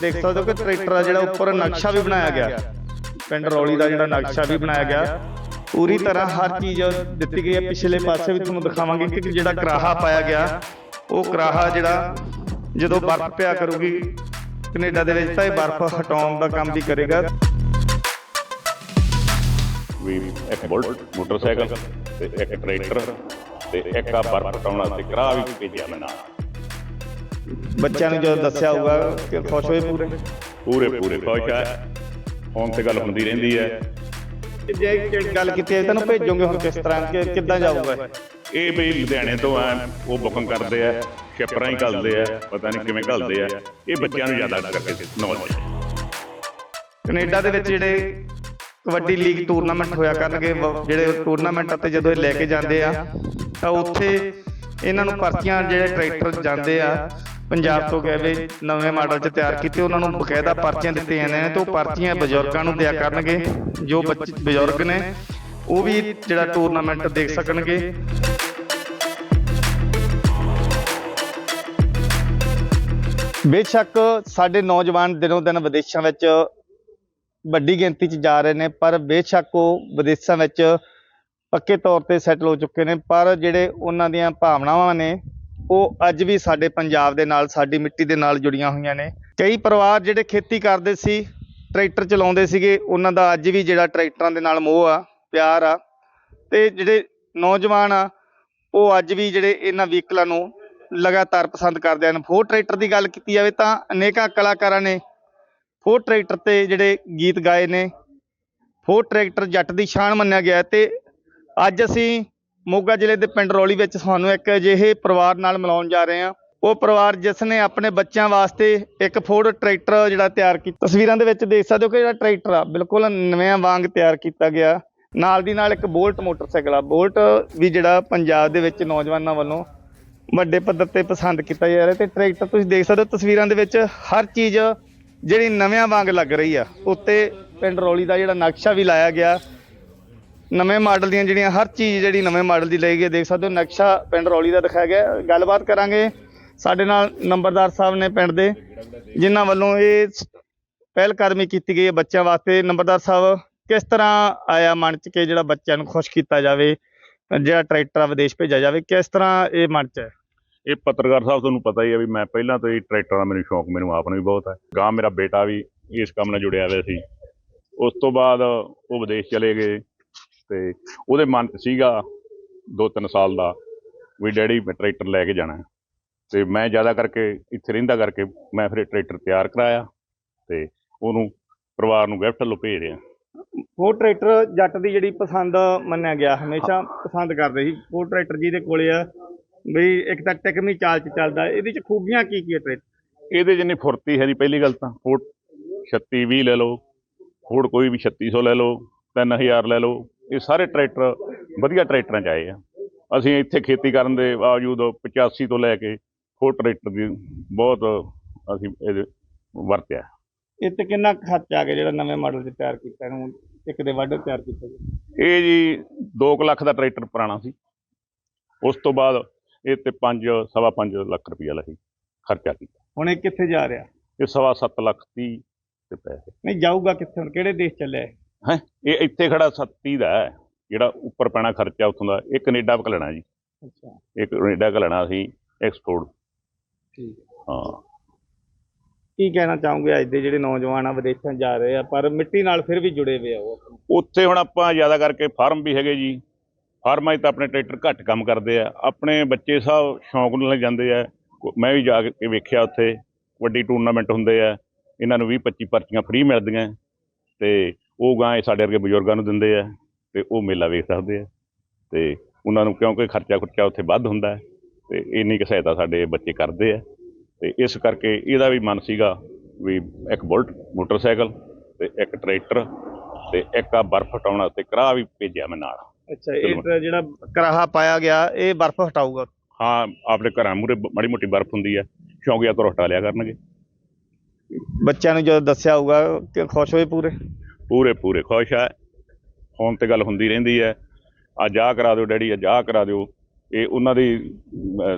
ਦੇਖ ਸਕਦੇ ਹੋ ਕਿ ਟਰੈਕਟਰ ਆ ਜਿਹੜਾ ਉੱਪਰ ਨਕਸ਼ਾ ਵੀ ਬਣਾਇਆ ਗਿਆ। ਪਿੰਡ ਰੌਲੀ ਦਾ ਜਿਹੜਾ ਨਕਸ਼ਾ ਵੀ ਬਣਾਇਆ ਗਿਆ। ਪੂਰੀ ਤਰ੍ਹਾਂ ਹਰ ਚੀਜ਼ ਦਿੱਤੀ ਗਈ ਹੈ। ਪਿਛਲੇ ਪਾਸੇ ਵੀ ਤੁਹਾਨੂੰ ਦਿਖਾਵਾਂਗੇ ਕਿ ਜਿਹੜਾ ਕਰਾਹਾ ਪਾਇਆ ਗਿਆ, ਉਹ ਕਰਾਹਾ ਜਿਹੜਾ ਜਦੋਂ ਬਰਫ਼ ਪਿਆ ਕਰੂਗੀ, ਕੈਨੇਡਾ ਦੇ ਵਿੱਚ ਤਾਂ ਇਹ ਬਰਫ਼ ਹਟਾਉਣ ਦਾ ਕੰਮ ਵੀ ਕਰੇਗਾ। ਵੀ ਇੱਕ ਬੁਲਟ, ਮੋਟਰਸਾਈਕਲ ਤੇ ਇੱਕ ਟਰੈਕਟਰ ਤੇ ਇੱਕ ਆ ਬਰਫ ਪਟਾਉਣਾ ਤੇ ਕਰਾ ਵੀ ਭੇਜਿਆ ਮੈਂ ਨਾਲ ਬੱਚਿਆਂ ਨੂੰ ਜਦੋਂ ਦੱਸਿਆ ਹੋਊਗਾ ਕਿ ਖੁਸ਼ ਹੋਏ ਪੂਰੇ? ਪੂਰੇ ਪੂਰੇ ਖੁਸ਼ ਆ ਫੋਨ ਤੇ ਗੱਲ ਹੁੰਦੀ ਰਹਿੰਦੀ ਹੈ। ਜੇ ਕਿ ਗੱਲ ਕੀਤੀ ਹੈ ਤੁਹਾਨੂੰ ਭੇਜੋਗੇ ਹੁਣ ਕਿਸ ਤਰ੍ਹਾਂ? ਕਿ ਕਿੱਦਾਂ ਜਾਊਗਾ ਇਹ? ਵੀ ਲੁਧਿਆਣੇ ਤੋਂ ਆ ਉਹ ਬੁਕਿੰਗ ਕਰਦੇ ਆ ਸ਼ਿਪਰਾਂ ਹੀ ਘੱਲਦੇ ਆ ਪਤਾ ਨਹੀਂ ਕਿਵੇਂ ਘੱਲਦੇ ਆ ਇਹ ਬੱਚਿਆਂ ਨੂੰ ਜ਼ਿਆਦਾ ਕਰਕੇ ਨੌਲੇਜ ਕੈਨੇਡਾ ਦੇ ਵਿੱਚ ਜਿਹੜੇ ਕਬੱਡੀ ਲੀਗ ਟੂਰਨਾਮੈਂਟ ਹੋਇਆ ਕਰਨਗੇ ਜਿਹੜੇ ਟੂਰਨਾਮੈਂਟ ਅਤੇ ਜਦੋਂ ਇਹ ਲੈ ਕੇ ਜਾਂਦੇ ਆ ਤਾਂ ਉੱਥੇ ਇਹਨਾਂ ਨੂੰ ਪਰਚੀਆਂ ਜਿਹੜੇ ਟਰੈਕਟਰ ਜਾਂਦੇ ਆ ਪੰਜਾਬ ਤੋਂ ਗਏ ਵੇ ਨਵੇਂ ਮਾਡਲ 'ਚ ਤਿਆਰ ਕੀਤੇ, ਉਹਨਾਂ ਨੂੰ ਬਕਾਇਦਾ ਪਰਚੀਆਂ ਦਿੱਤੀਆਂ ਨੇ ਤੇ ਉਹ ਪਰਚੀਆਂ ਬਜ਼ੁਰਗਾਂ ਨੂੰ ਦਿਆ ਕਰਨਗੇ, ਜੋ ਬੱਚੇ, ਬਜ਼ੁਰਗ ਨੇ, ਉਹ ਵੀ ਜਿਹੜਾ ਟੂਰਨਾਮੈਂਟ ਦੇਖ ਸਕਣਗੇ। ਬੇਸ਼ੱਕ ਸਾਡੇ ਨੌਜਵਾਨ ਦਿਨੋਂ ਦਿਨ ਵਿਦੇਸ਼ਾਂ ਵਿੱਚ ਵੱਡੀ ਗਿਣਤੀ 'ਚ ਜਾ ਰਹੇ ਨੇ, ਪਰ ਬੇਸ਼ੱਕ ਉਹ ਵਿਦੇਸ਼ਾਂ ਵਿੱਚ ਪੱਕੇ ਤੌਰ ਤੇ ਸੈਟਲ ਹੋ ਚੁੱਕੇ ਨੇ, ਪਰ ਜਿਹੜੇ ਉਹਨਾਂ ਦੀਆਂ ਭਾਵਨਾਵਾਂ ਨੇ ਉਹ ਅੱਜ ਵੀ ਸਾਡੇ ਪੰਜਾਬ ਦੇ ਨਾਲ, ਸਾਡੀ ਮਿੱਟੀ ਦੇ ਨਾਲ ਜੁੜੀਆਂ ਹੋਈਆਂ ਨੇ। ਕਈ ਪਰਿਵਾਰ ਜਿਹੜੇ ਖੇਤੀ ਕਰਦੇ ਸੀ, ਟਰੈਕਟਰ ਚਲਾਉਂਦੇ ਸੀਗੇ, ਉਹਨਾਂ ਦਾ ਅੱਜ ਵੀ ਜਿਹੜਾ ਟਰੈਕਟਰਾਂ ਦੇ ਨਾਲ ਮੋਹ ਆ, ਪਿਆਰ ਆ। ਤੇ ਜਿਹੜੇ ਨੌਜਵਾਨ ਆ, ਉਹ ਅੱਜ ਵੀ ਜਿਹੜੇ ਇਹਨਾਂ ਵਹੀਕਲਾਂ ਨੂੰ ਲਗਾਤਾਰ ਪਸੰਦ ਕਰਦੇ ਹਨ। ਫੋਰ ਟਰੈਕਟਰ ਦੀ ਗੱਲ ਕੀਤੀ ਜਾਵੇ ਤਾਂ ਅਨੇਕਾਂ ਕਲਾਕਾਰਾਂ ਨੇ ਫੋਰ ਟਰੈਕਟਰ ਤੇ ਜਿਹੜੇ ਗੀਤ ਗਾਏ ਨੇ। ਫੋਰ ਟਰੈਕਟਰ ਜੱਟ ਦੀ ਸ਼ਾਨ ਮੰਨਿਆ ਗਿਆ ਹੈ ਤੇ ਅੱਜ ਅਸੀਂ ਮੋਗਾ ਜ਼ਿਲ੍ਹੇ ਦੇ ਪਿੰਡ ਰੌਲੀ ਵਿੱਚ ਤੁਹਾਨੂੰ ਇੱਕ ਅਜਿਹੇ ਪਰਿਵਾਰ ਨਾਲ ਮਿਲਾਉਣ ਜਾ ਰਹੇ ਹਾਂ। ਉਹ ਪਰਿਵਾਰ ਜਿਸ ਨੇ ਆਪਣੇ ਬੱਚਿਆਂ ਵਾਸਤੇ ਇੱਕ ਫੋਰ ਟਰੈਕਟਰ ਜਿਹੜਾ ਤਿਆਰ ਕੀਤਾ। ਤਸਵੀਰਾਂ ਦੇ ਵਿੱਚ ਦੇਖ ਸਕਦੇ ਹੋ ਕਿ ਜਿਹੜਾ ਟਰੈਕਟਰ ਆ, ਬਿਲਕੁਲ ਨਵੇਂ ਵਾਂਗ ਤਿਆਰ ਕੀਤਾ ਗਿਆ। ਨਾਲ ਦੀ ਨਾਲ ਇੱਕ ਬੋਲਟ ਮੋਟਰਸਾਈਕਲ ਆ। ਬੋਲਟ ਵੀ ਜਿਹੜਾ ਪੰਜਾਬ ਦੇ ਵਿੱਚ ਨੌਜਵਾਨਾਂ ਵੱਲੋਂ ਵੱਡੇ ਪੱਧਰ ਤੇ ਪਸੰਦ ਕੀਤਾ ਜਾ ਰਿਹਾ ਤੇ ਟਰੈਕਟਰ ਤੁਸੀਂ ਦੇਖ ਸਕਦੇ ਹੋ ਤਸਵੀਰਾਂ ਦੇ ਵਿੱਚ ਹਰ ਚੀਜ਼ ਜਿਹੜੀ ਨਵਿਆਂ ਵਾਂਗ ਲੱਗ ਰਹੀ ਆ। ਉੱਤੇ ਪਿੰਡ ਰੌਲੀ ਦਾ ਜਿਹੜਾ ਨਕਸ਼ਾ ਵੀ ਲਾਇਆ ਗਿਆ। ਨਵੇਂ ਮਾਡਲ ਦੀਆਂ ਜਿਹੜੀਆਂ ਹਰ ਚੀਜ਼ ਜਿਹੜੀ ਨਵੇਂ ਮਾਡਲ ਦੀ ਲਈ ਗਈ ਹੈ, ਦੇਖ ਸਕਦੇ ਹੋ ਨਕਸ਼ਾ ਪਿੰਡ ਰੌਲੀ ਦਾ ਦਿਖਾਇਆ ਗਿਆ ਗੱਲਬਾਤ ਕਰਾਂਗੇ ਸਾਡੇ ਨਾਲ ਨੰਬਰਦਾਰ ਸਾਹਿਬ ਨੇ ਪਿੰਡ ਦੇ ਜਿਨ੍ਹਾਂ ਵੱਲੋਂ ਇਹ ਸ- ਪਹਿਲ ਕਦਮੀ ਕੀਤੀ ਗਈ ਹੈ ਬੱਚਿਆਂ ਵਾਸਤੇ। ਨੰਬਰਦਾਰ ਸਾਹਿਬ ਕਿਸ ਤਰ੍ਹਾਂ ਆਇਆ ਮਨ ਚ ਕਿ ਜਿਹੜਾ ਬੱਚਿਆਂ ਨੂੰ ਖੁਸ਼ ਕੀਤਾ ਜਾਵੇ ਜਿਹੜਾ ਟਰੈਕਟਰ ਆ ਵਿਦੇਸ਼ ਭੇਜਿਆ ਜਾਵੇ ਕਿਸ ਤਰ੍ਹਾਂ ਇਹ ਮਨ ਚ ਹੈ? ਇਹ ਪੱਤਰਕਾਰ ਸਾਹਿਬ ਤੁਹਾਨੂੰ ਪਤਾ ਹੀ ਹੈ ਵੀ ਮੈਂ ਪਹਿਲਾਂ ਤੋਂ ਹੀ ਟਰੈਕਟਰ ਦਾ ਮੈਨੂੰ ਸ਼ੌਂਕ ਮੈਨੂੰ ਆਪ ਨੂੰ ਵੀ ਬਹੁਤ ਹੈ। ਗਾਂ ਮੇਰਾ ਬੇਟਾ ਵੀ ਇਸ ਕੰਮ ਨਾਲ ਜੁੜਿਆ ਹੋਇਆ ਸੀ। ਉਸ ਤੋਂ ਬਾਅਦ ਉਹ ਵਿਦੇਸ਼ ਚਲੇ ਗਏ। ਤੇ ਉਹਦੇ ਮਨ 'ਚ ਸੀਗਾ 2-3 ਸਾਲ ਦਾ ਵੀ ਡੈਡੀ ਮੈਂ ਟਰੈਕਟਰ ਲੈ ਕੇ ਜਾਣਾ। ਤੇ ਮੈਂ ਜ਼ਿਆਦਾ ਕਰਕੇ ਇੱਥੇ ਰਹਿੰਦਾ ਕਰਕੇ ਮੈਂ ਫਿਰ ਟਰੈਕਟਰ ਤਿਆਰ ਕਰਾਇਆ ਤੇ ਉਹਨੂੰ ਪਰਿਵਾਰ ਨੂੰ ਗਿਫਟ ਵੱਲੋਂ ਭੇਜ ਰਿਹਾ। ਉਹ ਟਰੈਕਟਰ ਜੱਟ ਦੀ ਜਿਹੜੀ ਪਸੰਦ ਮੰਨਿਆ ਗਿਆ ਹਮੇਸ਼ਾ ਪਸੰਦ ਕਰਦੇ ਸੀ। ਉਹ ਟਰੈਕਟਰ ਜਿਹਦੇ ਕੋਲੇ ਆ ਬਈ ਇੱਕ ਤਾਂ ਟਿਕਮੀ ਚਾਲ ਚ ਚੱਲਦਾ ਇਹਦੇ ਚ ਖੂਬੀਆਂ ਕੀ ਕੀ ਹੈ ਟਰੈਕਟਰ? ਇਹਦੇ ਜਿੰਨੀ ਫੁਰਤੀ ਹੈ ਜੀ ਪਹਿਲੀ ਗੱਲ ਤਾਂ ਫੋਰਡ 36 20 ਲੈ ਲਓ ਫੋਰਡ ਕੋਈ ਵੀ 3600 ਲੈ ਲਓ 3000 ਲੈ ਲਓ ਇਹ ਸਾਰੇ ਟਰੈਕਟਰ ਵਧੀਆ ਟਰੈਕਟਰਾਂ ਚ ਆਏ ਆ। ਅਸੀਂ ਇੱਥੇ ਖੇਤੀ ਕਰਨ ਦੇ ਬਾਵਜੂਦ 85 ਤੋਂ ਲੈ ਕੇ ਫੋਰਡ ਟਰੈਕਟਰ ਦੀ ਬਹੁਤ ਅਸੀਂ ਇਹਦੇ ਵਰਤਿਆ। ਇਹ ਤੇ ਕਿੰਨਾ ਖਰਚ ਆ ਗਿਆ ਜਿਹੜਾ ਨਵੇਂ ਮਾਡਲ ਚ ਤਿਆਰ ਕੀਤਾ ਇਹਨੂੰ? ਇੱਕ ਦੇ ਵੱਢ ਤਿਆਰ ਕੀਤਾ ਜੀ। ਇਹ ਜੀ 2 ਲੱਖ ਦਾ ਟਰੈਕਟਰ ਪੁਰਾਣਾ ਸੀ। ਉਸ ਤੋਂ ਬਾਅਦ ਇਹ ਤੇ 5 ਸਵਾ 5 ਲੱਖ ਰੁਪਈਆ ਲਈ ਖਰਚਾ ਕੀਤਾ। ਹੁਣ ਇਹ ਕਿੱਥੇ ਜਾ ਰਿਹਾ? ਇਹ ਸਵਾ 7 ਲੱਖ 30 ਤੇ ਪੈਸੇ। ਨਹੀਂ ਜਾਊਗਾ ਕਿੱਥੇ? ਹੁਣ ਕਿਹੜੇ ਦੇਸ਼ ਚੱਲਿਆ ਇਹ? ਹੈ? ਇਹ ਇੱਥੇ ਖੜਾ 37 ਦਾ ਹੈ ਜਿਹੜਾ ਉੱਪਰ ਪੈਣਾ ਖਰਚਾ ਉੱਥੋਂ ਦਾ। ਇਹ ਕੈਨੇਡਾ ਘਲਣਾ ਜੀ। ਅੱਛਾ। ਇਹ ਕੈਨੇਡਾ ਘਲਣਾ ਸੀ ਐਕਸਪੋਰਟ ਠੀਕ। ਹੈ। ਹਾਂ ਕੀ ਕਹਿਣਾ ਚਾਹੋਗੇ ਅੱਜ ਦੇ ਜਿਹੜੇ ਨੌਜਵਾਨ ਆ ਵਿਦੇਸ਼ਾਂ ਜਾ ਰਹੇ ਆ ਪਰ ਮਿੱਟੀ ਨਾਲ ਫਿਰ ਵੀ ਜੁੜੇ ਹੋਏ ਆ ਉਹ ਉੱਥੇ ਹੁਣ ਆਪਾਂ ਜ਼ਿਆਦਾ ਕਰਕੇ ਫਾਰਮ ਵੀ ਹੈਗੇ ਜੀ। ਫਾਰਮਾਂ 'ਚ ਤਾਂ ਆਪਣੇ ਟਰੈਕਟਰ ਘੱਟ ਕੰਮ ਕਰਦੇ ਆ। ਆਪਣੇ ਬੱਚੇ ਸਭ ਸ਼ੌਂਕ ਨਾਲ ਜਾਂਦੇ ਆ। ਕੋ- ਮੈਂ ਵੀ ਜਾ ਕੇ ਵੇਖਿਆ ਉੱਥੇ ਵੱਡੀ ਟੂਰਨਾਮੈਂਟ ਹੁੰਦੇ ਆ। ਇਹਨਾਂ ਨੂੰ 20 25 ਪਰਚੀਆਂ ਫ੍ਰੀ ਮਿਲਦੀਆਂ। ਤੇ ਉਹ ਗਾਂ ਇਹ ਸਾਡੇ ਵਰਗੇ ਬਜ਼ੁਰਗਾਂ ਨੂੰ ਦਿੰਦੇ ਆ ਤੇ ਉਹ ਮੇਲਾ ਵੇਖ ਸਕਦੇ ਆ। ਤੇ ਉਹਨਾਂ ਨੂੰ ਕਿਉਂਕਿ ਖਰਚਾ ਖੁਰਚਾ ਉੱਥੇ ਵੱਧ ਹੁੰਦਾ ਤੇ ਇੰਨੀ ਕੁ ਸਹਾਇਤਾ ਸਾਡੇ ਬੱਚੇ ਕਰਦੇ ਆ। ਤੇ ਇਸ ਕਰਕੇ ਇਹਦਾ ਵੀ ਮਨ ਸੀਗਾ ਵੀ ਇੱਕ ਬੁਲਟ ਮੋਟਰਸਾਈਕਲ ਤੇ ਇੱਕ ਟਰੈਕਟਰ ਤੇ ਇੱਕ ਆ ਬਰਫ਼ ਹਟਾਉਣਾ ਤੇ ਕਰਾ ਵੀ ਭੇਜਿਆ ਮੈਂ ਨਾਲ। ਅੱਛਾ ਇਹ ਜਿਹੜਾ ਕਰਾਹਾ ਪਾਇਆ ਗਿਆ ਇਹ ਬਰਫ਼ ਹਟਾਊਗਾ? ਹਾਂ ਆਪਣੇ ਘਰਾਂ ਮੂਰੇ ਮਾੜੀ ਮੋਟੀ ਬਰਫ਼ ਹੁੰਦੀ ਹੈ ਸ਼ੌਂਕੀਆ ਤੋਂ ਹਟਾ ਲਿਆ ਕਰਨਗੇ। ਬੱਚਿਆਂ ਨੂੰ ਜਦੋਂ ਦੱਸਿਆ ਹੋਊਗਾ ਕਿ ਖੁਸ਼ ਹੋਏ ਪੂਰੇ? ਪੂਰੇ ਪੂਰੇ ਖੁਸ਼ ਹੈ ਫੋਨ ਤੇ ਗੱਲ ਹੁੰਦੀ ਰਹਿੰਦੀ ਹੈ। ਅੱਜ ਆਹ ਕਰਾ ਦਿਓ ਡੈਡੀ ਅੱਜ ਆਹ ਕਰਾ ਦਿਓ। ਇਹ ਉਹਨਾਂ ਦੀ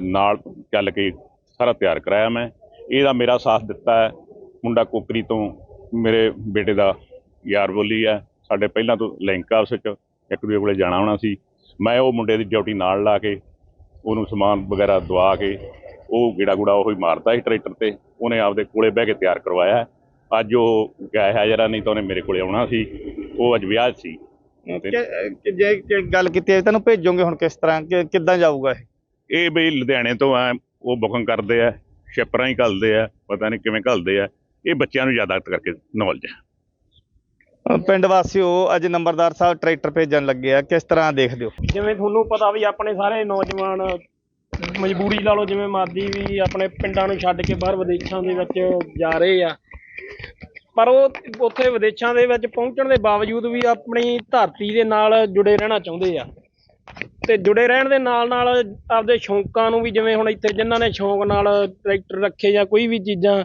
ਨਾਲ ਚੱਲ ਕੇ ਸਾਰਾ ਤਿਆਰ ਕਰਾਇਆ ਮੈਂ। ਇਹਦਾ ਮੇਰਾ ਸਾਥ ਦਿੱਤਾ ਹੈ। ਮੁੰਡਾ ਕੋਕਰੀ ਤੋਂ ਮੇਰੇ ਬੇਟੇ ਦਾ ਯਾਰ ਬੋਲੀ ਹੈ। ਸਾਡੇ ਪਹਿਲਾਂ ਤੋਂ ਲਿੰਕ ਆ ਉਸ ਵਿੱਚ ਇੱਕ ਦੂਜੇ ਕੋਲੇ ਜਾਣਾ ਹੋਣਾ ਸੀ। ਮੈਂ ਉਹ ਮੁੰਡੇ ਦੀ ਡਿਊਟੀ ਨਾਲ ਲਾ ਕੇ, ਉਹਨੂੰ ਸਮਾਨ ਵਗੈਰਾ ਦਵਾ ਕੇ, ਉਹ ਗੇੜਾ ਗੁੜਾ ਉਹ ਹੀ ਮਾਰਦਾ ਸੀ ਟਰੈਕਟਰ ਤੇ। ਉਹਨੇ ਆਪਦੇ ਕੋਲੇ ਬਹਿ ਕੇ ਤਿਆਰ ਕਰਵਾਇਆ ਅੱਜ ਉਹ ਗਿਆ ਹੈ ਜਰਾ ਨਹੀਂ ਤਾਂ ਉਹਨੇ ਮੇਰੇ ਕੋਲੇ ਆਉਣਾ ਸੀ। ਉਹ ਅੱਜ ਵਿਆਹ 'ਚ ਸੀ। ਤੇ ਕਿ- ਕਿ ਜੇ ਕਿ ਗੱਲ ਕੀਤੀ ਜਾਵੇ ਤੁਹਾਨੂੰ ਭੇਜੋਗੇ ਹੁਣ ਕਿਸ ਤਰ੍ਹਾਂ? ਕਿ ਕਿੱਦਾਂ ਜਾਊਗਾ ਇਹ? ਇਹ ਬਈ ਲੁਧਿਆਣੇ ਤੋਂ ਆ ਉਹ ਬੁਕਿੰਗ ਕਰਦੇ ਆ ਸ਼ਿਪਰਾਂ ਹੀ ਘੱਲਦੇ ਆ ਪਤਾ ਨਹੀਂ ਕਿਵੇਂ ਘੱਲਦੇ ਆ। ਇਹ ਬੱਚਿਆਂ ਨੂੰ ਜ਼ਿਆਦਾ ਕਰਕੇ ਨੌਲੇਜ ਹੈ ਅ, ਪਿੰਡ ਵਾਸੀਓ ਅੱਜ ਨੰਬਰਦਾਰ ਸਾਹਿਬ ਟਰੈਕਟਰ ਭੇਜਣ ਲੱਗੇ ਆ ਕਿਸ ਤਰ੍ਹਾਂ ਦੇਖਦੇ ਹੋ ਜਿਵੇਂ ਤੁਹਾਨੂੰ ਪਤਾ ਵੀ ਆਪਣੇ ਸਾਰੇ ਨੌਜਵਾਨ ਮਜਬੂਰੀ ਲਾ ਲਓ ਜਿਵੇਂ ਮਰਜ਼ੀ ਵੀ ਆਪਣੇ ਪਿੰਡਾਂ ਨੂੰ ਛੱਡ ਕੇ ਬਾਹਰ ਵਿਦੇਸ਼ਾਂ ਦੇ ਵਿੱਚ ਜਾ ਰਹੇ ਆ। ਪਰ ਉਹ ਉੱਥੇ ਵਿਦੇਸ਼ਾਂ ਦੇ ਵਿੱਚ ਪਹੁੰਚਣ ਦੇ ਬਾਵਜੂਦ ਵੀ ਆਪਣੀ ਧਰਤੀ ਦੇ ਨਾਲ ਜੁੜੇ ਰਹਿਣਾ ਚਾਹੁੰਦੇ ਆ। ਤੇ ਜੁੜੇ ਰਹਿਣ ਦੇ ਨਾਲ ਨਾਲ ਆਪਦੇ ਸ਼ੌਂਕਾਂ ਨੂੰ ਵੀ ਜਿਵੇਂ ਹੁਣ ਇੱਥੇ ਜਿਨ੍ਹਾਂ ਨੇ ਸ਼ੌਂਕ ਨਾਲ ਟਰੈਕਟਰ ਰੱਖੇ ਜਾਂ ਕੋਈ ਵੀ ਚੀਜ਼ਾਂ,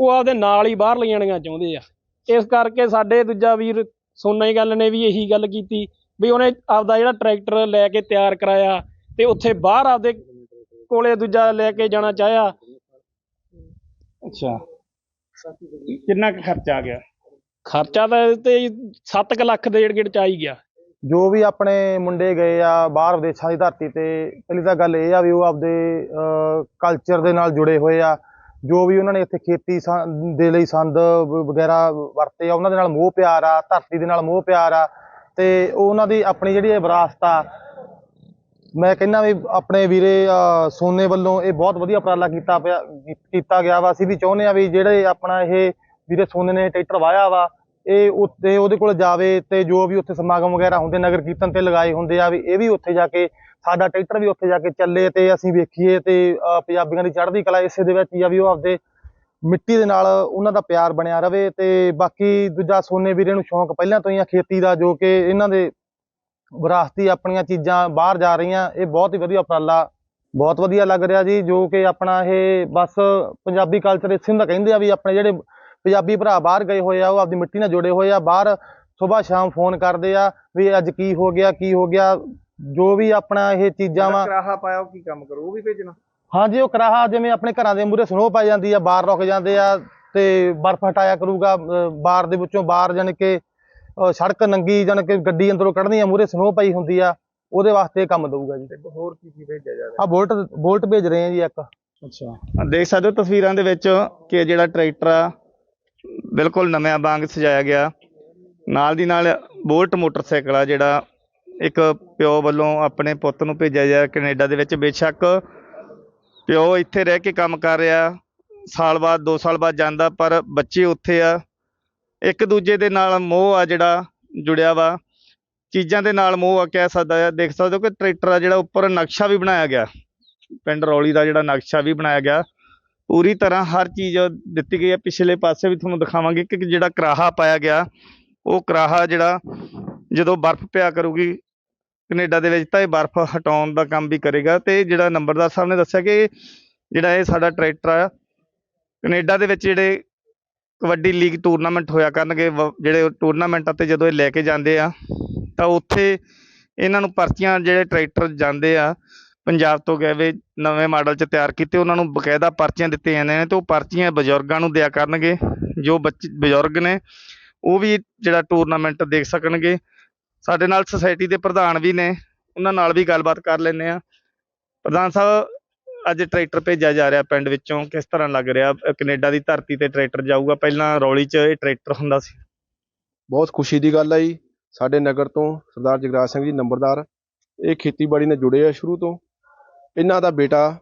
ਉਹ ਆਪਦੇ ਨਾਲ ਹੀ ਬਾਹਰ ਲੈ ਜਾਣੀਆਂ ਚਾਹੁੰਦੇ ਆ। ਇਸ ਕਰਕੇ ਸਾਡੇ ਦੂਜਾ ਵੀਰ ਸੋਨਾ ਹੀ ਗੱਲ ਨੇ ਵੀ ਇਹੀ ਗੱਲ ਕੀਤੀ ਵੀ ਉਹਨੇ ਆਪਦਾ ਜਿਹੜਾ ਟਰੈਕਟਰ ਲੈ ਕੇ ਤਿਆਰ ਕਰਾਇਆ ਤੇ ਉੱਥੇ ਬਾਹਰ ਆਪਦੇ ਕੋਲੇ ਦੂਜਾ ਲੈ ਕੇ ਜਾਣਾ ਚਾਹਿਆ। ਅੱਛਾ। ਕਿੰਨਾ ਕੁ ਖਰਚਾ ਆ ਗਿਆ? ਖਰਚਾ ਤਾਂ ਇਹ ਤੇ 7 ਲੱਖ ਦੇ ਗੇੜ ਚ ਆ ਹੀ ਗਿਆ। ਜੋ ਵੀ ਆਪਣੇ ਮੁੰਡੇ ਗਏ ਆ ਬਾਹਰ ਵਿਦੇਸ਼ਾਂ ਦੀ ਧਰਤੀ ਤੇ ਪਹਿਲੀ ਤਾਂ ਗੱਲ ਇਹ ਆ ਵੀ ਉਹ ਆਪਦੇ ਕਲਚਰ ਦੇ ਨਾਲ ਜੁੜੇ ਹੋਏ ਆ। ਜੋ ਵੀ ਉਹਨਾਂ ਨੇ ਇੱਥੇ ਖੇਤੀ ਦੇ ਲਈ ਸੰਦ ਵਗੈਰਾ ਵਰਤੇ ਆ ਉਹਨਾਂ ਦੇ ਨਾਲ ਮੋਹ ਪਿਆਰ ਆ ਧਰਤੀ ਦੇ ਨਾਲ ਮੋਹ ਪਿਆਰ ਆ। ਤੇ ਉਹ ਉਹਨਾਂ ਦੀ ਆਪਣੀ ਜਿਹੜੀ ਇਹ ਵਿਰਾਸਤ ਆ ਮੈਂ ਕਹਿੰਦਾ ਵੀ ਆਪਣੇ ਵੀਰੇ ਸੋਨੇ ਵੱਲੋਂ ਇਹ ਬਹੁਤ ਵਧੀਆ ਉਪਰਾਲਾ ਕੀਤਾ ਪਿਆ, ਕੀਤਾ ਗਿਆ ਵਾ। ਅਸੀਂ ਵੀ ਚਾਹੁੰਦੇ ਆ ਵੀ ਜਿਹੜੇ ਆਪਣਾ ਇਹ ਵੀਰੇ ਸੋਨੇ ਨੇ ਟਰੈਕਟਰ ਵਾਇਆ ਵਾ, ਇਹ ਉੱਤੇ ਉਹਦੇ ਕੋਲ ਜਾਵੇ ਤੇ ਜੋ ਵੀ ਉੱਥੇ ਸਮਾਗਮ ਵਗੈਰਾ ਹੁੰਦੇ, ਨਗਰ ਕੀਰਤਨ ਤੇ ਲਗਾਏ ਹੁੰਦੇ ਆ, ਵੀ ਇਹ ਵੀ ਉੱਥੇ ਜਾ ਕੇ, ਸਾਡਾ ਟਰੈਕਟਰ ਵੀ ਉੱਥੇ ਜਾ ਕੇ ਚੱਲੇ ਤੇ ਅਸੀਂ ਵੇਖੀਏ ਤੇ ਪੰਜਾਬੀਆਂ ਦੀ ਚੜ੍ਹਦੀ ਕਲਾ ਇਸੇ ਦੇ ਵਿੱਚ ਹੀ ਆ ਵੀ ਉਹ ਆਪਦੇ ਮਿੱਟੀ ਦੇ ਨਾਲ ਉਹਨਾਂ ਦਾ ਪਿਆਰ ਬਣਿਆ ਰਵੇ ਤੇ ਬਾਕੀ ਦੂਜਾ ਸੋਨੇ ਵੀਰੇ ਨੂੰ ਸ਼ੌਂਕ ਪਹਿਲਾਂ ਤੋਂ ਹੀ ਆ ਖੇਤੀ ਦਾ, ਜੋ ਕਿ ਇਹਨਾਂ ਦੇ ਵਿਰਾਸਤੀ ਆਪਣੀਆਂ ਚੀਜ਼ਾਂ ਬਾਹਰ ਜਾ ਰਹੀਆਂ ਇਹ ਬਹੁਤ ਹੀ ਵਧੀਆ ਉਪਰਾਲਾ ਬਹੁਤ ਵਧੀਆ ਲੱਗ ਰਿਹਾ ਜੀ ਜੋ ਕਿ ਆਪਣਾ ਇਹ ਬਸ ਪੰਜਾਬੀ ਕਲਚਰ ਇਸੇ ਨੂੰ ਕਹਿੰਦੇ ਆ ਵੀ ਆਪਣੇ ਜਿਹੜੇ ਪੰਜਾਬੀ ਭਰਾ ਬਾਹਰ ਗਏ ਹੋਏ ਆ ਉਹ ਆਪਦੀ ਮਿੱਟੀ ਨਾਲ ਜੁੜੇ ਹੋਏ ਆ ਬਾਹਰ ਸਵੇਰ ਸ਼ਾਮ ਫੋਨ ਕਰਦੇ ਆ ਵੀ ਅੱਜ ਕੀ ਹੋ ਗਿਆ ਕੀ ਹੋ ਗਿਆ ਜੋ ਵੀ ਆਪਣਾ ਇਹ ਚੀਜ਼ਾਂ ਵਾ। ਕਰਾਹਾ ਪਾਇਆ ਉਹ ਕੀ ਕੰਮ ਕਰੂ ਉਹ ਵੀ ਭੇਜਣਾ? ਹਾਂਜੀ ਉਹ ਕਰਾਹਾ ਜਿਵੇਂ ਆਪਣੇ ਘਰਾਂ ਦੇ ਮੂਹਰੇ ਸਨੋ ਪੈ ਜਾਂਦੀ ਆ ਬਾਹਰ ਰੁਕ ਜਾਂਦੇ ਆ ਤੇ ਬਰਫ਼ ਹਟਾਇਆ ਕਰੂਗਾ ਅਹ ਬਾਰ ਦੇ ਵਿੱਚੋਂ ਬਾਹਰ ਜਾਣੀ ਕਿ ਸੜਕ ਨੰਗੀ ਜਾਣੀ ਕਿ ਗੱਡੀ ਅੰਦਰੋਂ ਕੱਢਣੀ ਆ ਮੂਹਰੇ ਸਨੋ ਪਈ ਹੁੰਦੀ ਆ ਉਹਦੇ ਵਾਸਤੇ ਕੰਮ ਦਊਗਾ ਜੀ। ਹੋਰ ਕੀ ਕੀ ਭੇਜਿਆ ਜਾ ਆ ਬੋਲਟ ਬੋਲਟ ਭੇਜ ਰਹੇ ਆ ਜੀ ਇੱਕ। ਅੱਛਾ। ਦੇਖ ਸਕਦੇ ਹੋ ਤਸਵੀਰਾਂ ਦੇ ਵਿੱਚ ਕਿ ਜਿਹੜਾ ਟਰੈਕਟਰ ਆ ਬਿਲਕੁਲ ਨਵਿਆਂ ਵਾਂਗ ਸਜਾਇਆ ਗਿਆ। ਨਾਲ ਦੀ ਨਾਲ ਬੋਲਟ ਮੋਟਰਸਾਈਕਲ ਆ ਜਿਹੜਾ ਇੱਕ ਪਿਓ ਵੱਲੋਂ ਆਪਣੇ ਪੁੱਤ ਨੂੰ ਭੇਜਿਆ ਜਾ ਕੈਨੇਡਾ ਦੇ ਵਿੱਚ। ਬੇਸ਼ੱਕ ਪਿਓ ਇੱਥੇ ਰਹਿ ਕੇ ਕੰਮ ਕਰ ਰਿਹਾ ਸਾਲ ਬਾਅਦ 2 ਸਾਲ ਬਾਅਦ ਜਾਂਦਾ ਪਰ ਬੱਚੇ ਉੱਥੇ ਆ। ਇੱਕ ਦੂਜੇ ਦੇ ਨਾਲ ਮੋਹ ਆ ਜਿਹੜਾ ਜੁੜਿਆ ਵਾ। ਚੀਜ਼ਾਂ ਦੇ ਨਾਲ ਮੋਹ ਆ, ਕਹਿ ਸਕਦਾ ਆ, ਦੇਖ ਸਕਦੇ ਹੋ ਕਿ ਟਰੈਕਟਰ ਆ ਜਿਹੜਾ ਉੱਪਰ ਨਕਸ਼ਾ ਵੀ ਬਣਾਇਆ ਗਿਆ। ਪਿੰਡ ਰੌਲੀ ਦਾ ਜਿਹੜਾ ਨਕਸ਼ਾ ਵੀ ਬਣਾਇਆ ਗਿਆ। ਪੂਰੀ ਤਰ੍ਹਾਂ ਹਰ ਚੀਜ਼ ਦਿੱਤੀ ਗਈ ਹੈ ਪਿਛਲੇ ਪਾਸੇ ਵੀ ਤੁਹਾਨੂੰ ਦਿਖਾਵਾਂਗੇ ਕਿ ਜਿਹੜਾ ਕਰਾਹਾ ਪਾਇਆ ਗਿਆ, ਉਹ ਕਰਾਹਾ ਜਿਹੜਾ ਜਦੋਂ ਬਰਫ਼ ਪਿਆ ਕਰੂਗੀ, ਕੈਨੇਡਾ ਦੇ ਵਿੱਚ ਤਾਂ ਇਹ ਬਰਫ਼ ਹਟਾਉਣ ਦਾ ਕੰਮ ਵੀ ਕਰੇਗਾ ਤੇ ਜਿਹੜਾ ਨੰਬਰਦਾਰ ਸਾਹਿਬ ਨੇ ਦੱਸਿਆ ਕਿ ਜਿਹੜਾ ਇਹ ਸਾਡਾ ਟਰੈਕਟਰ ਆ, ਕੈਨੇਡਾ ਦੇ ਵਿੱਚ ਜਿਹੜੇ ਕਬੱਡੀ ਲੀਗ ਟੂਰਨਾਮੈਂਟ ਹੋਇਆ ਕਰਨਗੇ, ਵ- ਜਿਹੜੇ ਟੂਰਨਾਮੈਂਟਾਂ ਤੇ ਜਦੋਂ ਇਹ ਲੈ ਕੇ ਜਾਂਦੇ ਆ, ਤਾਂ ਉੱਥੇ ਇਹਨਾਂ ਨੂੰ ਪਰਚੀਆਂ ਜਿਹੜੇ ਟਰੈਕਟਰ ਜਾਂਦੇ ਆ, ਪੰਜਾਬ ਤੋਂ ਗਏ ਵੇ ਨਵੇਂ ਮਾਡਲ 'ਚ ਤਿਆਰ ਕੀਤੇ, ਉਹਨਾਂ ਨੂੰ ਬਕਾਇਦਾ ਪਰਚੀਆਂ ਦਿੱਤੀਆਂ ਜਾਂਦੀਆਂ ਨੇ ਤੇ ਉਹ ਪਰਚੀਆਂ ਬਜ਼ੁਰਗਾਂ ਨੂੰ ਦਿਆ ਕਰਨਗੇ, ਜੋ ਬੱਚੇ, ਬਜ਼ੁਰਗ ਨੇ, ਉਹ ਵੀ ਜਿਹੜਾ ਟੂਰਨਾਮੈਂਟ ਦੇਖ ਸਕਣਗੇ। ਸਾਡੇ ਨਾਲ ਸੁਸਾਇਟੀ ਦੇ ਪ੍ਰਧਾਨ ਵੀ ਨੇ, ਉਹਨਾਂ ਨਾਲ ਵੀ ਗੱਲਬਾਤ ਕਰ ਲੈਂਦੇ ਆ। ਪ੍ਰਧਾਨ ਸਾਹਿਬ ਅੱਜ ਟਰੈਕਟਰ ਭੇਜਿਆ ਜਾ ਰਿਹਾ ਪਿੰਡ ਵਿੱਚੋਂ ਕਿਸ ਤਰ੍ਹਾਂ ਲੱਗ ਰਿਹਾ? ਅ, ਕੈਨੇਡਾ ਦੀ ਧਰਤੀ ਤੇ ਟਰੈਕਟਰ ਜਾਊਗਾ ਪਹਿਲਾਂ ਰੌਲੀ 'ਚ ਇਹ ਟਰੈਕਟਰ ਹੁੰਦਾ ਸੀ। ਬਹੁਤ ਖੁਸ਼ੀ ਦੀ ਗੱਲ ਹੈ ਜੀ ਸਾਡੇ ਨਗਰ ਤੋਂ ਸਰਦਾਰ ਜਗਰਾਜ ਸਿੰਘ ਜੀ ਨੰਬਰਦਾਰ ਇਹ ਖੇਤੀਬਾੜੀ ਨਾਲ ਜੁੜੇ ਆ ਸ਼ੁਰੂ ਤੋਂ। ਇਹਨਾਂ ਦਾ ਬੇਟਾ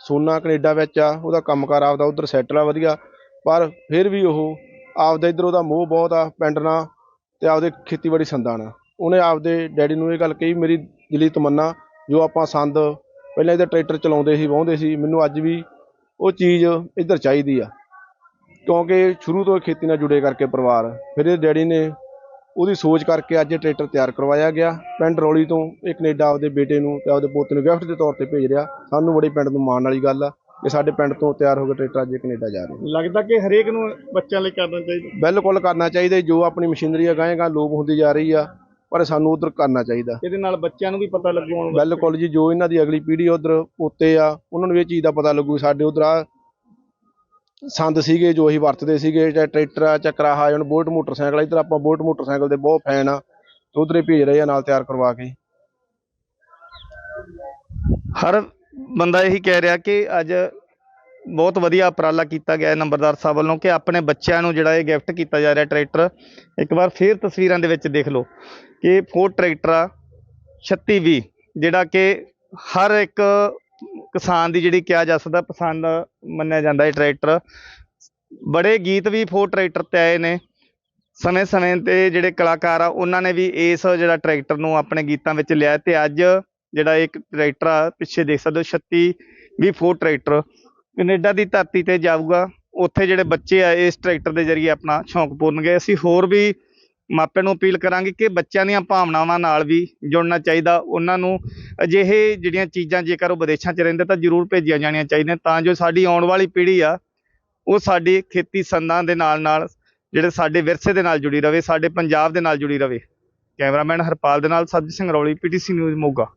ਸੋਨਾ ਕੈਨੇਡਾ ਵਿੱਚ ਆ ਉਹਦਾ ਕੰਮਕਾਰ ਆਪਦਾ ਉਧਰ ਸੈਟਲ ਆ ਵਧੀਆ। ਪਰ ਫਿਰ ਵੀ ਉਹ ਆਪਦਾ ਇੱਧਰ ਉਹਦਾ ਮੋਹ ਬਹੁਤ ਆ ਪਿੰਡ ਨਾਲ ਤੇ ਆਪਦੇ ਖੇਤੀਬਾੜੀ ਸੰਦਾਂ ਨਾਲ। ਉਹਨੇ ਆਪਦੇ ਡੈਡੀ ਨੂੰ ਇਹ ਗੱਲ ਕਹੀ ਮੇਰੀ ਦਿਲੀ ਤਮੰਨਾ ਜੋ ਆਪਾਂ ਸੰਦ ਪਹਿਲਾਂ ਇਹਦਾ ਟਰੈਕਟਰ ਚਲਾਉਂਦੇ ਸੀ ਵਾਹੁੰਦੇ ਸੀ ਮੈਨੂੰ ਅੱਜ ਵੀ ਉਹ ਚੀਜ਼ ਇੱਧਰ ਚਾਹੀਦੀ ਆ। ਕਿਉਂਕਿ ਸ਼ੁਰੂ ਤੋਂ ਖੇਤੀ ਨਾਲ ਜੁੜੇ ਕਰਕੇ ਪਰਿਵਾਰ ਫਿਰ ਇਹ ਡੈਡੀ ਨੇ ਉਹਦੀ ਸੋਚ ਕਰਕੇ ਅੱਜ ਇਹ ਟਰੈਕਟਰ ਤਿਆਰ ਕਰਵਾਇਆ ਗਿਆ। ਪਿੰਡ ਰੌਲੀ ਤੋਂ ਇਹ ਕੈਨੇਡਾ ਆਪਦੇ ਬੇਟੇ ਨੂੰ ਤੇ ਆਪਦੇ ਪੋਤੇ ਨੂੰ ਗਿਫਟ ਦੇ ਤੌਰ ਤੇ ਭੇਜ ਰਿਹਾ। ਸਾਨੂੰ ਬੜੀ ਪਿੰਡ ਨੂੰ ਮਾਣ ਵਾਲੀ ਗੱਲ ਆ ਕਿ ਸਾਡੇ ਪਿੰਡ ਤੋਂ ਤਿਆਰ ਹੋ ਕੇ ਟਰੈਕਟਰ ਅੱਜ ਕੈਨੇਡਾ ਜਾ ਰਿਹਾ। ਲੱਗਦਾ ਕਿ ਹਰੇਕ ਨੂੰ ਬੱਚਿਆਂ ਲਈ ਕਰਨਾ ਚਾਹੀਦਾ। ਬਿਲਕੁਲ ਕਰਨਾ ਚਾਹੀਦਾ ਜੋ ਆਪਣੀ ਮਸ਼ੀਨਰੀ ਆ ਗਾਂ ਗਾਂ ਲੋਪ ਹੁੰਦੀ ਜਾ ਰਹੀ ਆ। ਪਰ ਸਾਨੂੰ ਉਧਰ ਕਰਨਾ ਚਾਹੀਦਾ। ਇਹਦੇ ਨਾਲ ਬੱਚਿਆਂ ਨੂੰ ਵੀ ਪਤਾ ਲੱਗੂ ਆਉਣ ਬਿਲਕੁਲ ਜੀ ਜੋ ਇਹਨਾਂ ਦੀ ਅਗਲੀ ਪੀੜ੍ਹੀ ਉਧਰ ਪੋਤੇ ਆ ਉਹਨਾਂ ਨੂੰ ਇਹ ਚੀਜ਼ ਦਾ ਪਤਾ ਲੱਗੂ। ਸਾਡੇ ਉਧਰ ਆ ਸੰਦ ਸੀਗੇ ਜੋ ਅਸੀਂ ਵਰਤਦੇ ਸੀਗੇ ਚਾਹੇ ਟਰੈਕਟਰ ਆ ਚਾਹੇ ਕਰਾਹਾ ਹੁਣ ਬੋਲਟ ਮੋਟਰਸਾਈਕਲ ਆ, ਇੱਧਰ ਆਪਾਂ ਬੋਲਟ ਮੋਟਰਸਾਈਕਲ ਦੇ ਬਹੁਤ ਫੈਨ ਆ। ਤੇ ਉਧਰੇ ਭੇਜ ਰਹੇ ਆ ਨਾਲ ਤਿਆਰ ਕਰਵਾ ਕੇ। ਹਰ ਬੰਦਾ ਇਹੀ ਕਹਿ ਰਿਹਾ ਕਿ ਅੱਜ ਬਹੁਤ ਵਧੀਆ ਉਪਰਾਲਾ ਕੀਤਾ ਗਿਆ ਹੈ ਨੰਬਰਦਾਰ ਸਾਹਿਬ ਵੱਲੋਂ ਕਿ ਆਪਣੇ ਬੱਚਿਆਂ ਨੂੰ ਜਿਹੜਾ ਇਹ ਗਿਫਟ ਕੀਤਾ ਜਾ ਰਿਹਾ ਟਰੈਕਟਰ ਇੱਕ ਵਾਰ ਫੇਰ ਤਸਵੀਰਾਂ ਦੇ ਵਿੱਚ ਦੇਖ ਲਓ। ਕਿ ਫੋਰਡ ਟਰੈਕਟਰ ਆ 3620 ਜਿਹੜਾ ਕਿ ਹਰ ਇੱਕ ਕਿਸਾਨ ਦੀ ਜਿਹੜੀ ਕਿਹਾ ਜਾ ਸਕਦਾ ਪਸੰਦ ਮੰਨਿਆ ਜਾਂਦਾ ਹੈ ਟਰੈਕਟਰ। ਬੜੇ ਗੀਤ ਵੀ ਫੋਰ ਟਰੈਕਟਰ ਤੇ ਆਏ ਨੇ। ਸਮੇਂ ਸਮੇਂ ਤੇ ਜਿਹੜੇ ਕਲਾਕਾਰ ਆ, ਉਹਨਾਂ ਨੇ ਵੀ ਇਸ ਜਿਹੜਾ ਟਰੈਕਟਰ ਨੂੰ ਆਪਣੇ ਗੀਤਾਂ ਵਿੱਚ ਲਿਆ ਤੇ ਅੱਜ ਜਿਹੜਾ ਇੱਕ ਟਰੈਕਟਰ ਆ, ਪਿੱਛੇ ਦੇਖ ਸਕਦੇ ਹੋ 36 ਵੀ ਫੋਰ ਟਰੈਕਟਰ। ਕੈਨੇਡਾ ਦੀ ਧਰਤੀ ਤੇ ਜਾਊਗਾ, ਉੱਥੇ ਜਿਹੜੇ ਬੱਚੇ ਆ, ਇਸ ਟਰੈਕਟਰ ਦੇ ਜ਼ਰੀਏ ਆਪਣਾ ਸ਼ੌਂਕ ਪੂਰਨਗੇ। ਅਸੀਂ ਹੋਰ ਵੀ ਮਾਪਿਆਂ ਨੂੰ ਅਪੀਲ ਕਰਾਂਗੇ ਕਿ ਬੱਚਿਆਂ ਦੀਆਂ ਭਾਵਨਾਵਾਂ ਨਾਲ ਵੀ ਜੁੜਨਾ ਚਾਹੀਦਾ। ਉਹਨਾਂ ਨੂੰ ਅਜਿਹੇ ਜਿਹੜੀਆਂ ਚੀਜ਼ਾਂ ਜੇਕਰ ਉਹ ਵਿਦੇਸ਼ਾਂ 'ਚ ਰਹਿੰਦੇ ਤਾਂ ਜ਼ਰੂਰ ਭੇਜੀਆਂ ਜਾਣੀਆਂ ਚਾਹੀਦੀਆਂ ਤਾਂ ਜੋ ਸਾਡੀ ਆਉਣ ਵਾਲੀ ਪੀੜ੍ਹੀ ਆ, ਉਹ ਸਾਡੀ ਖੇਤੀ ਸੰਦਾਂ ਦੇ ਨਾਲ ਨਾਲ ਜਿਹੜੇ ਸਾਡੇ ਵਿਰਸੇ ਦੇ ਨਾਲ ਜੁੜੀ ਰਵੇ, ਸਾਡੇ ਪੰਜਾਬ ਦੇ ਨਾਲ ਜੁੜੀ ਰਵੇ। ਕੈਮਰਾਮੈਨ ਹਰਪਾਲ ਦੇ ਨਾਲ ਸਬਜ ਸਿੰਘ ਰੌਲੀ ਪੀਟੀਸੀ ਨਿਊਜ਼ ਮੋਗਾ।